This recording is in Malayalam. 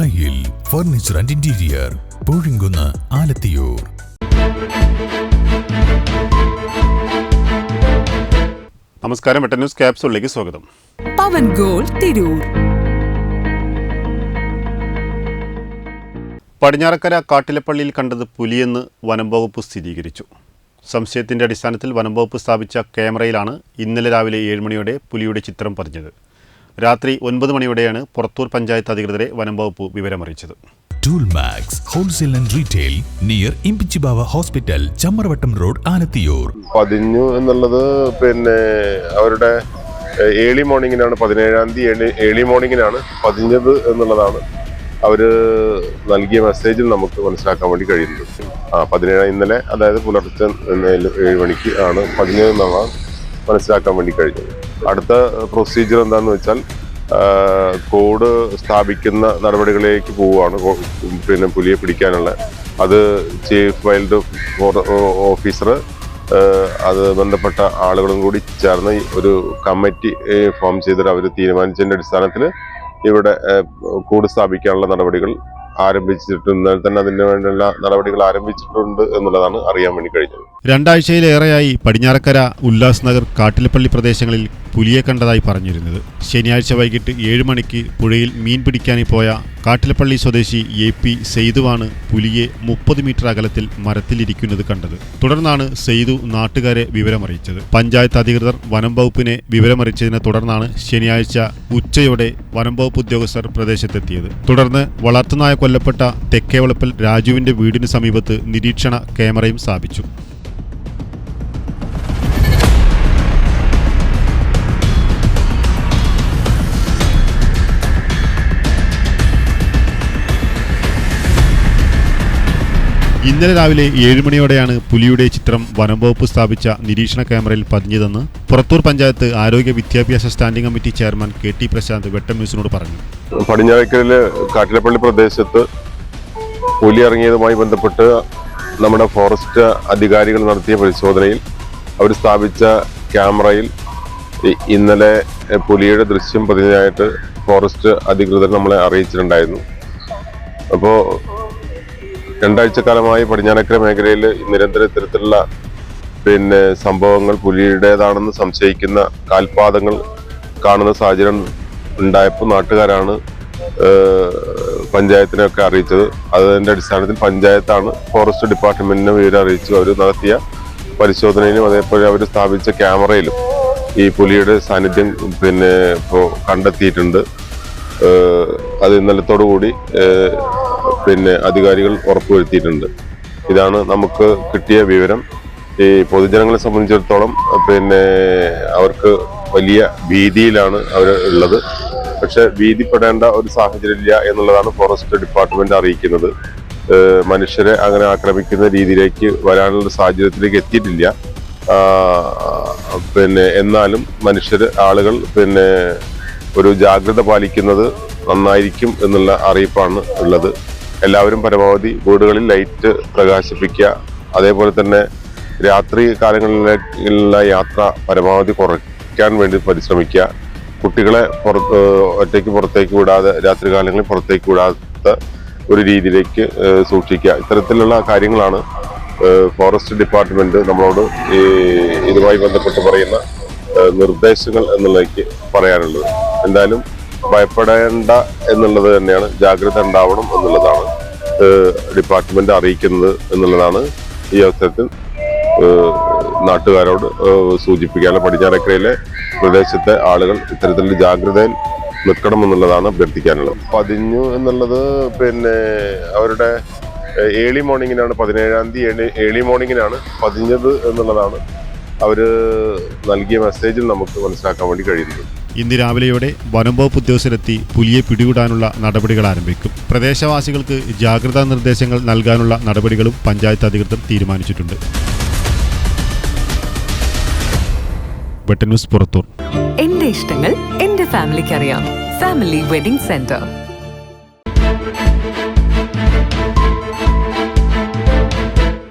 ദായിൽ furniture and interior Poozhikunnu Alathiyur. നമസ്കാരം വെട്ട ന്യൂസ് ക്യാപ്സൂളിലേക്ക് സ്വാഗതം. പവൻ ഗോൾ തിരൂർ. പടിഞ്ഞാറക്കര കാട്ടിലപ്പള്ളിയിൽ കണ്ടത് പുലിയെന്ന് വനം വകുപ്പ് സ്ഥിരീകരിച്ചു. സംശയത്തിന്റെ അടിസ്ഥാനത്തിൽ വനം വകുപ്പ് സ്ഥാപിച്ച ക്യാമറയിലാണ് ഇന്നലെ രാവിലെ ഏഴ് മണിയോടെ പുലിയുടെ ചിത്രം പതിഞ്ഞത്. രാത്രി ഒൻപത് മണിയോടെയാണ് പുറത്തൂർ പഞ്ചായത്ത് അധികൃതരെ വനംവകുപ്പ് വിവരമറിയിച്ചത്. Tool Max wholesale and retail near Imbichibava hospital Chamravattam road Alathiyur പതിഞ്ഞു എന്നുള്ളത് പിന്നെ അവരുടെ ഏളി മോർണിംഗിനാണ്. പതിനേഴാം തീയതി ഏളി മോർണിംഗിനാണ് പതിഞ്ഞത് എന്നുള്ളതാണ്. അവർ നൽകിയ മെസ്സേജിൽ നമുക്ക് മനസ്സിലാക്കാൻ വേണ്ടി കഴിയുന്നത് ആ പതിനേഴാം ഇന്നലെ അതായത് പുലർച്ചെ ഏഴ് ഏഴ് മണിക്ക് ആണ് പതിഞ്ഞത് എന്നുള്ളതാണ് മനസ്സിലാക്കാൻ വേണ്ടി കഴിഞ്ഞത്. അടുത്ത പ്രൊസീജിയർ എന്താണെന്ന് വെച്ചാൽ കോഡ് സ്ഥാപിക്കുന്ന നടപടികളിലേക്ക് പോവുകയാണ്. പിന്നെ പുലിയെ പിടിക്കാനുള്ള. അത് ചീഫ് വൈൽഡ് ഓഫീസർ അത് ബന്ധപ്പെട്ട ആളുകളും കൂടി ചേർന്ന് ഒരു കമ്മിറ്റി ഫോം ചെയ്തിട്ട് അവർ തീരുമാനിച്ചതിന്റെ അടിസ്ഥാനത്തിൽ ഇവിടെ കൂട് സ്ഥാപിക്കാനുള്ള നടപടികൾ ആരംഭിച്ചിട്ടുണ്ട്. തന്നെ അതിന് വേണ്ടിയുള്ള നടപടികൾ ആരംഭിച്ചിട്ടുണ്ട് എന്നുള്ളതാണ് അറിയാൻ വേണ്ടി കഴിഞ്ഞത്. രണ്ടാഴ്ചയിലേറെയായി പടിഞ്ഞാറക്കര ഉല്ലാസ് നഗർ കാട്ടിലപ്പള്ളി പ്രദേശങ്ങളിൽ പുലിയെ കണ്ടതായി പറഞ്ഞിരുന്നത്. ശനിയാഴ്ച വൈകിട്ട് ഏഴ് മണിക്ക് പുഴയിൽ മീൻ പിടിക്കാനായി പോയ കാട്ടിലപ്പള്ളി സ്വദേശി എ പി സെയ്തുവാണ് പുലിയെ മുപ്പത് മീറ്റർ അകലത്തിൽ മരത്തിലിരിക്കുന്നത് കണ്ടത്. തുടർന്നാണ് സെയ്തു നാട്ടുകാരെ വിവരമറിയിച്ചത്. പഞ്ചായത്ത് അധികൃതർ വനം വകുപ്പിനെ വിവരമറിയിച്ചതിനെ തുടർന്നാണ് ശനിയാഴ്ച ഉച്ചയോടെ വനം വകുപ്പ് ഉദ്യോഗസ്ഥർ പ്രദേശത്തെത്തിയത്. തുടർന്ന് വളർത്തുനായ കൊല്ലപ്പെട്ട തെക്കേവളപ്പൽ രാജുവിന്റെ വീടിന് സമീപത്ത് നിരീക്ഷണ ക്യാമറയും സ്ഥാപിച്ചു. ഇന്നലെ രാവിലെ ഏഴ് മണിയോടെയാണ് പുലിയുടെ ചിത്രം വനം വകുപ്പ് സ്ഥാപിച്ച നിരീക്ഷണ ക്യാമറയിൽ പതിഞ്ഞതെന്ന് പുറത്തൂർ പഞ്ചായത്ത് ആരോഗ്യ വിദ്യാഭ്യാസ standing committee chairman K T Prashanth Vettam ന്യൂസിനോട് പറഞ്ഞു. പടിഞ്ഞാറക്കലിലെ കാട്ടിലപ്പള്ളി പ്രദേശത്ത് പുലി ഇറങ്ങിയതുമായി ബന്ധപ്പെട്ട് നമ്മുടെ ഫോറസ്റ്റ് അധികാരികൾ നടത്തിയ പരിശോധനയിൽ അവർ സ്ഥാപിച്ച ക്യാമറയിൽ ഇന്നലെ പുലിയുടെ ദൃശ്യം പതിഞ്ഞതായിട്ട് ഫോറസ്റ്റ് അധികൃതർ നമ്മളെ അറിയിച്ചിട്ടുണ്ടായിരുന്നു. അപ്പോൾ രണ്ടാഴ്ചക്കാലമായി പടിഞ്ഞാറക്കര മേഖലയിൽ നിരന്തര ഇത്തരത്തിലുള്ള പിന്നെ സംഭവങ്ങൾ പുലിയുടേതാണെന്ന് സംശയിക്കുന്ന കാൽപാദങ്ങൾ കാണുന്ന സാഹചര്യം ഉണ്ടായപ്പോൾ നാട്ടുകാരാണ് പഞ്ചായത്തിനെയൊക്കെ അറിയിച്ചത്. അതിന്റെ അടിസ്ഥാനത്തിൽ പഞ്ചായത്താണ് ഫോറസ്റ്റ് ഡിപ്പാർട്ട്മെന്റിനെ വിവരം അറിയിച്ചു. അവർ നടത്തിയ പരിശോധനയിലും അതേപോലെ അവർ സ്ഥാപിച്ച ക്യാമറയിലും ഈ പുലിയുടെ സാന്നിധ്യം പിന്നെ ഇപ്പോൾ കണ്ടെത്തിയിട്ടുണ്ട്. അത് ഇന്നലത്തോടു കൂടി പിന്നെ അധികാരികൾ ഉറപ്പുവരുത്തിയിട്ടുണ്ട്. ഇതാണ് നമുക്ക് കിട്ടിയ വിവരം. ഈ പൊതുജനങ്ങളെ സംബന്ധിച്ചിടത്തോളം പിന്നെ അവർക്ക് വലിയ ഭീതിയിലാണ് അവർ ഉള്ളത്. പക്ഷെ ഭീതിപ്പെടേണ്ട ഒരു സാഹചര്യമില്ല എന്നുള്ളതാണ് ഫോറസ്റ്റ് ഡിപ്പാർട്ട്മെന്റ് അറിയിക്കുന്നത്. മനുഷ്യരെ അങ്ങനെ ആക്രമിക്കുന്ന രീതിയിലേക്ക് വരാനുള്ള സാഹചര്യത്തിലേക്ക് എത്തിയിട്ടില്ല. പിന്നെ എന്നാലും മനുഷ്യർ ആളുകൾ പിന്നെ ഒരു ജാഗ്രത പാലിക്കുന്നത് നന്നായിരിക്കും എന്നുള്ള അറിയിപ്പാണ് ഉള്ളത്. എല്ലാവരും പരമാവധി വീടുകളിൽ ലൈറ്റ് പ്രകാശിപ്പിക്കുക. അതേപോലെ തന്നെ രാത്രി കാലങ്ങളിലേക്കുള്ള യാത്ര പരമാവധി കുറയ്ക്കാൻ വേണ്ടി പരിശ്രമിക്കുക. കുട്ടികളെ പുറത്ത് ഒറ്റയ്ക്ക് പുറത്തേക്ക് വിടാതെ രാത്രി കാലങ്ങളിൽ പുറത്തേക്ക് വിടാത്ത ഒരു രീതിയിലേക്ക് സൂക്ഷിക്കുക. ഇത്തരത്തിലുള്ള കാര്യങ്ങളാണ് ഫോറസ്റ്റ് ഡിപ്പാർട്ട്മെന്റ് നമ്മളോട് ഈ ഇതുമായി ബന്ധപ്പെട്ട് പറയുന്ന നിർദ്ദേശങ്ങൾ എന്നുള്ളതിലേക്ക് പറയാനുള്ളത്. എന്തായാലും ഭയപ്പെടേണ്ട എന്നുള്ളത് തന്നെയാണ്. ജാഗ്രത ഉണ്ടാവണം എന്നുള്ളതാണ് ഡിപ്പാർട്ട്മെന്റ് അറിയിക്കുന്നത് എന്നുള്ളതാണ് ഈ അവസരത്തിൽ നാട്ടുകാരോട് സൂചിപ്പിക്കാനുള്ള പടിഞ്ഞാറക്കരയിലെ പ്രദേശത്തെ ആളുകൾ ഇത്തരത്തിലുള്ള ജാഗ്രതയിൽ നിൽക്കണം എന്നുള്ളതാണ് അഭ്യർത്ഥിക്കാനുള്ളത്. പതിഞ്ഞു എന്നുള്ളത് പിന്നെ അവരുടെ ഏളി മോർണിംഗിനാണ്. പതിനേഴാം തീയതി ഏളി മോർണിംഗിനാണ് പതിഞ്ഞത് എന്നുള്ളതാണ്. അവർ നൽകിയ മെസ്സേജിൽ നമുക്ക് മനസ്സിലാക്കാൻ വേണ്ടി കഴിയുന്നത് ഇന്ന് രാവിലെയോടെ വനംവകുപ്പ് ഉദ്യോഗസ്ഥരെത്തി പുലിയെ പിടികൂടാനുള്ള നടപടികൾ ആരംഭിക്കും. പ്രദേശവാസികൾക്ക് ജാഗ്രതാ നിർദ്ദേശങ്ങൾ നൽകാനുള്ള നടപടികളും പഞ്ചായത്ത് അധികൃതർ തീരുമാനിച്ചിട്ടുണ്ട്. വെട്ടന്യൂസ് പുറത്തൂർ. എന്റെ ഇഷ്ടങ്ങൾ എന്റെ ഫാമിലിക്ക് അറിയാം ഫാമിലി വെഡിംഗ് സെന്റർ.